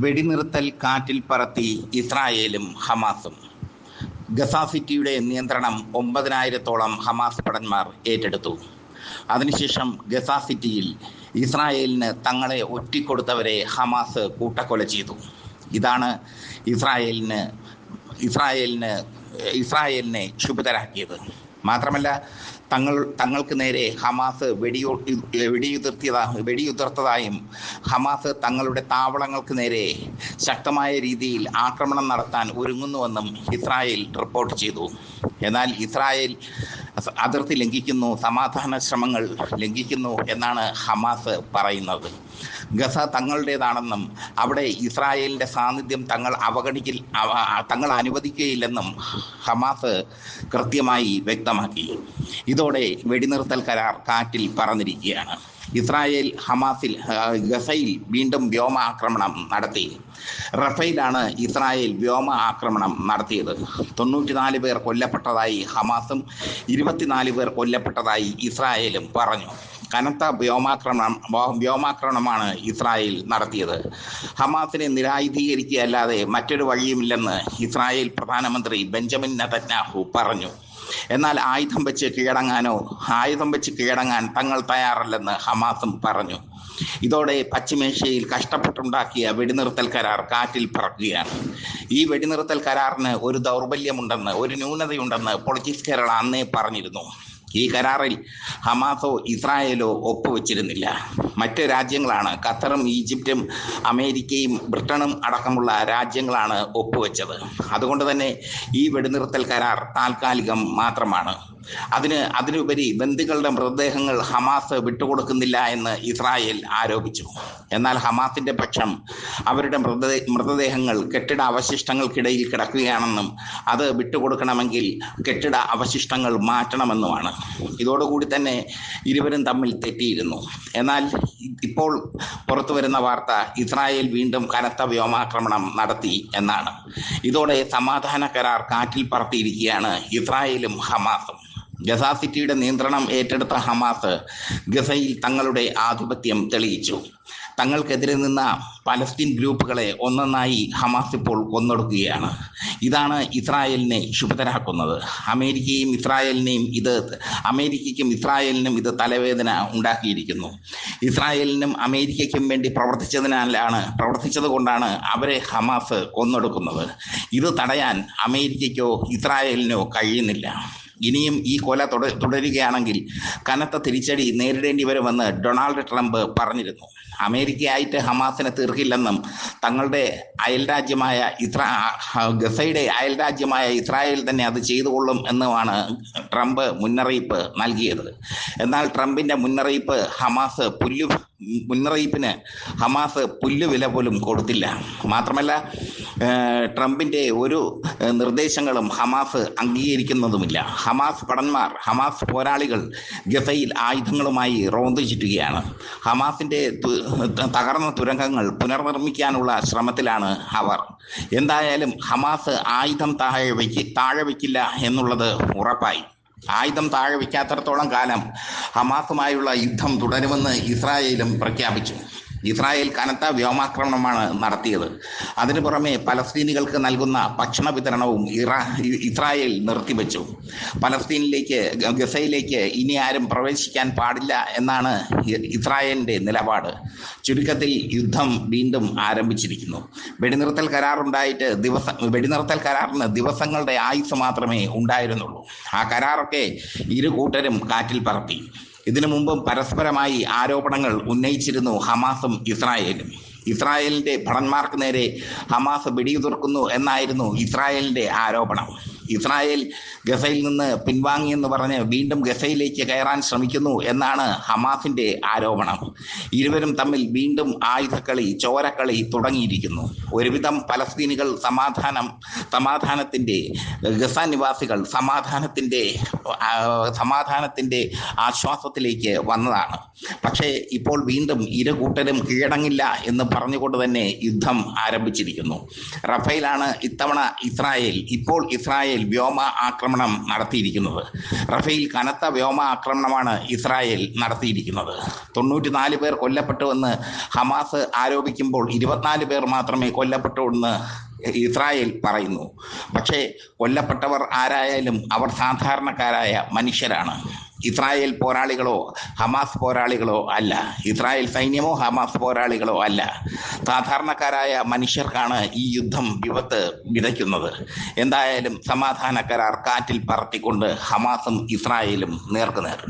വെടിനിർത്തൽ കാറ്റിൽ പറത്തി ഇസ്രായേലും ഹമാസും. ഗസ സിറ്റിയുടെ നിയന്ത്രണം ഒമ്പതിനായിരത്തോളം ഹമാസ് ഭടന്മാർ ഏറ്റെടുത്തു. അതിനുശേഷം ഗസ സിറ്റിയിൽ ഇസ്രായേലിന് തങ്ങളെ ഒറ്റിക്കൊടുത്തവരെ ഹമാസ് കൂട്ടക്കൊല ചെയ്തു. ഇതാണ് ഇസ്രായേലിന് ഇസ്രായേലിന് ഇസ്രായേലിനെ ക്ഷുഭിതരാക്കിയത് മാത്രമല്ല തങ്ങൾ തങ്ങൾക്ക് നേരെ ഹമാസ് വെടിയു വെടിയുതിർത്തിയതാ വെടിയുതിർത്തതായും ഹമാസ് തങ്ങളുടെ താവളങ്ങൾക്ക് നേരെ ശക്തമായ രീതിയിൽ ആക്രമണം നടത്താൻ ഒരുങ്ങുന്നുവെന്നും ഇസ്രായേൽ റിപ്പോർട്ട് ചെയ്തു. എന്നാൽ ഇസ്രായേൽ അതിർത്തി ലംഘിക്കുന്നു സമാധാന ശ്രമങ്ങൾ ലംഘിക്കുന്നു എന്നാണ് ഹമാസ് പറയുന്നത്. ഗസ തങ്ങളുടേതാണെന്നും അവിടെ ഇസ്രായേലിന്റെ സാന്നിധ്യം തങ്ങൾ അവഗണിക്കിൽ തങ്ങൾ അനുവദിക്കുകയില്ലെന്നും ഹമാസ് കൃത്യമായി വ്യക്തമാക്കി. ഇതോടെ വെടിനിർത്തൽ കരാർ കാറ്റിൽ പറന്നിരിക്കുകയാണ്. ഇസ്രായേൽ ഹമാസിൽ ഗസയിൽ വീണ്ടും വ്യോമ ആക്രമണം നടത്തി. റഫൈലാണ് ഇസ്രായേൽ വ്യോമ ആക്രമണം നടത്തിയത്. തൊണ്ണൂറ്റിനാല് പേർ കൊല്ലപ്പെട്ടതായി ഹമാസും ഇരുപത്തിനാല് പേർ കൊല്ലപ്പെട്ടതായി ഇസ്രായേലും പറഞ്ഞു. കനത്ത വ്യോമാക്രമണം വ്യോമാക്രമണമാണ് ഇസ്രായേൽ നടത്തിയത്. ഹമാസിനെ നിരായുധീകരിക്കുകയല്ലാതെ മറ്റൊരു വഴിയുമില്ലെന്ന് ഇസ്രായേൽ പ്രധാനമന്ത്രി ബെഞ്ചമിൻ നെതന്യാഹു പറഞ്ഞു. എന്നാൽ ആയുധം വെച്ച് കീഴടങ്ങാനോ ആയുധം വെച്ച് കീഴടങ്ങാൻ തങ്ങൾ തയ്യാറല്ലെന്ന് ഹമാസും പറഞ്ഞു. ഇതോടെ പശ്ചിമേഷ്യയിൽ കഷ്ടപ്പെട്ടുണ്ടാക്കിയ വെടിനിർത്തൽ കരാർ കാറ്റിൽ പറക്കുകയാണ്. ഈ വെടിനിർത്തൽ കരാറിന് ഒരു ദൗർബല്യമുണ്ടെന്ന് ഒരു ന്യൂനതയുണ്ടെന്ന് പൊളിറ്റിക്സ് കേരള അന്നേ പറഞ്ഞിരുന്നു. ഈ കരാറിൽ ഹമാസോ ഇസ്രായേലോ ഒപ്പുവെച്ചിരുന്നില്ല. മറ്റ് രാജ്യങ്ങളാണ് ഖത്തറും ഈജിപ്തും അമേരിക്കയും ബ്രിട്ടനും അടക്കമുള്ള രാജ്യങ്ങളാണ് ഒപ്പുവെച്ചത്. അതുകൊണ്ട് തന്നെ ഈ വെടിനിർത്തൽ കരാർ താൽക്കാലികം മാത്രമാണ്. അതിന് അതിനുപരി ബന്ദികളുടെ മൃതദേഹങ്ങൾ ഹമാസ് വിട്ടുകൊടുക്കുന്നില്ല എന്ന് ഇസ്രായേൽ ആരോപിച്ചു. എന്നാൽ ഹമാസിന്റെ പക്ഷം അവരുടെ മൃതദേ മൃതദേഹങ്ങൾ കെട്ടിട അവശിഷ്ടങ്ങൾക്കിടയിൽ കിടക്കുകയാണെന്നും അത് വിട്ടുകൊടുക്കണമെങ്കിൽ കെട്ടിട അവശിഷ്ടങ്ങൾ മാറ്റണമെന്നുമാണ്. ഇതോടുകൂടി തന്നെ ഇരുവരും തമ്മിൽ തെറ്റിയിരുന്നു. എന്നാൽ ഇപ്പോൾ പുറത്തു വരുന്ന വാർത്ത ഇസ്രായേൽ വീണ്ടും കനത്ത വ്യോമാക്രമണം നടത്തി എന്നാണ്. ഇതോടെ സമാധാന കരാർ കാറ്റിൽ പറത്തിയിരിക്കുകയാണ് ഇസ്രായേലും ഹമാസും. ഗസ സിറ്റിയുടെ നിയന്ത്രണം ഏറ്റെടുത്ത ഹമാസ് ഗസയിൽ തങ്ങളുടെ ആധിപത്യം തെളിയിച്ചു. തങ്ങൾക്കെതിരെ നിന്ന പലസ്തീൻ ഗ്രൂപ്പുകളെ ഒന്നൊന്നായി ഹമാസ് ഇപ്പോൾ കൊന്നൊടുക്കുകയാണ്. ഇതാണ് ഇസ്രായേലിനെ ക്ഷുഭിതരാക്കുന്നത് അമേരിക്കയും ഇസ്രായേലിനെയും ഇത് അമേരിക്കയ്ക്കും ഇസ്രായേലിനും ഇത് തലവേദന ഉണ്ടാക്കിയിരിക്കുന്നു. ഇസ്രായേലിനും അമേരിക്കയ്ക്കും വേണ്ടി പ്രവർത്തിച്ചതിനാലാണ് പ്രവർത്തിച്ചത് കൊണ്ടാണ് അവരെ ഹമാസ് കൊന്നൊടുക്കുന്നത്. ഇത് തടയാൻ അമേരിക്കയ്ക്കോ ഇസ്രായേലിനോ കഴിയുന്നില്ല. ഇനിയും ഈ കൊല തുട തുടരുകയാണെങ്കിൽ കനത്ത തിരിച്ചടി നേരിടേണ്ടി വരുമെന്ന് ഡൊണാൾഡ് ട്രംപ് പറഞ്ഞിരുന്നു. അമേരിക്കയായിട്ട് ഹമാസിനെ തീർക്കില്ലെന്നും തങ്ങളുടെ അയൽരാജ്യമായ ഇസ്രാ ഗസയുടെ അയൽരാജ്യമായ ഇസ്രായേൽ തന്നെ അത് ചെയ്തുകൊള്ളും എന്നുമാണ് ട്രംപ് മുന്നറിയിപ്പ് നൽകിയത്. എന്നാൽ ട്രംപിന്റെ മുന്നറിയിപ്പ് ഹമാസ് പുല്ലു മുന്നറിയിപ്പിന് ഹമാസ് പുല്ലുവില പോലും കൊടുത്തില്ല. മാത്രമല്ല ട്രംപിന്റെ ഒരു നിർദ്ദേശങ്ങളും ഹമാസ് അംഗീകരിക്കുന്നതുമില്ല. ഹമാസ് ഭടന്മാർ ഹമാസ് പോരാളികൾ ഗസയിൽ ആയുധങ്ങളുമായി റോന്തു ചുറ്റുകയാണ് ഹമാസിന്റെ തകർന്ന തുരങ്കങ്ങൾ പുനർനിർമ്മിക്കാനുള്ള ശ്രമത്തിലാണ് അവർ. എന്തായാലും ഹമാസ് ആയുധം താഴെ വയ്ക്ക് താഴെ വയ്ക്കില്ല എന്നുള്ളത് ഉറപ്പായി. ആയുധം താഴെ വയ്ക്കാത്തടത്തോളം കാലം ഹമാസുമായുള്ള യുദ്ധം തുടരുമെന്ന് ഇസ്രായേലും പ്രഖ്യാപിച്ചു. ഇസ്രായേൽ കനത്ത വ്യോമാക്രമണമാണ് നടത്തിയത്. അതിനു പുറമെ പലസ്തീനികൾക്ക് നൽകുന്ന ഭക്ഷണ വിതരണവും ഇറാ ഇസ്രായേൽ നിർത്തിവെച്ചു. പലസ്തീനിലേക്ക് ഗസയിലേക്ക് ഇനി ആരും പ്രവേശിക്കാൻ പാടില്ല എന്നാണ് ഇസ്രായേലിന്റെ നിലപാട്. ചുരുക്കത്തിൽ യുദ്ധം വീണ്ടും ആരംഭിച്ചിരിക്കുന്നു. വെടിനിർത്തൽ കരാറുണ്ടായിട്ട് ദിവസം വെടിനിർത്തൽ കരാറിന് ദിവസങ്ങളുടെ ആയുസ് മാത്രമേ ഉണ്ടായിരുന്നുള്ളൂ. ആ കരാറൊക്കെ ഇരു കൂട്ടരും കാറ്റിൽ പറത്തി. ഇതിനു മുമ്പും പരസ്പരമായി ആരോപണങ്ങൾ ഉന്നയിച്ചിരുന്നു ഹമാസും ഇസ്രായേലും. ഇസ്രായേലിന്റെ ഭടന്മാർക്ക് നേരെ ഹമാസ് വെടിയുതിർക്കുന്നു എന്നായിരുന്നു ഇസ്രായേലിന്റെ ആരോപണം. ഇസ്രായേൽ ഗസയിൽ നിന്ന് പിൻവാങ്ങിയെന്ന് പറഞ്ഞ് വീണ്ടും ഗസയിലേക്ക് കയറാൻ ശ്രമിക്കുന്നു എന്നാണ് ഹമാസിന്റെ ആരോപണം. ഇരുവരും തമ്മിൽ വീണ്ടും ആയുധക്കളി ചോരക്കളി തുടങ്ങിയിരിക്കുന്നു. ഒരുവിധം പലസ്തീനികൾ സമാധാനം സമാധാനത്തിന്റെ ഗസ നിവാസികൾ സമാധാനത്തിന്റെ സമാധാനത്തിന്റെ ആശ്വാസത്തിലേക്ക് വന്നതാണ്. പക്ഷേ ഇപ്പോൾ വീണ്ടും ഇരു കൂട്ടരും കീഴടങ്ങില്ല എന്ന് പറഞ്ഞുകൊണ്ട് തന്നെ യുദ്ധം ആരംഭിച്ചിരിക്കുന്നു. റഫേലാണ് ഇത്തവണ ഇസ്രായേൽ ഇപ്പോൾ ഇസ്രായേൽ വ്യോമ ആക്രമണം നടത്തിയിരിക്കുന്നത്. റഫേൽ കനത്ത വ്യോമ ആക്രമണമാണ് ഇസ്രായേൽ നടത്തിയിരിക്കുന്നത്. തൊണ്ണൂറ്റിനാല് പേർ കൊല്ലപ്പെട്ടുവെന്ന് ഹമാസ് ആരോപിക്കുമ്പോൾ ഇരുപത്തിനാല് പേർ മാത്രമേ കൊല്ലപ്പെട്ടുവെന്ന് ഇസ്രായേൽ പറയുന്നു. പക്ഷേ കൊല്ലപ്പെട്ടവർ ആരായാലും അവർ സാധാരണക്കാരായ മനുഷ്യരാണ്. ഇസ്രായേൽ പോരാളികളോ ഹമാസ് പോരാളികളോ അല്ല. ഇസ്രായേൽ സൈന്യമോ ഹമാസ് പോരാളികളോ അല്ല. സാധാരണക്കാരായ മനുഷ്യർക്കാണ് ഈ യുദ്ധം വിപത്ത് വിതയ്ക്കുന്നത്. എന്തായാലും സമാധാന കരാർ കാറ്റിൽ പറത്തിക്കൊണ്ട് ഹമാസും ഇസ്രായേലും നേർക്കുനേർ.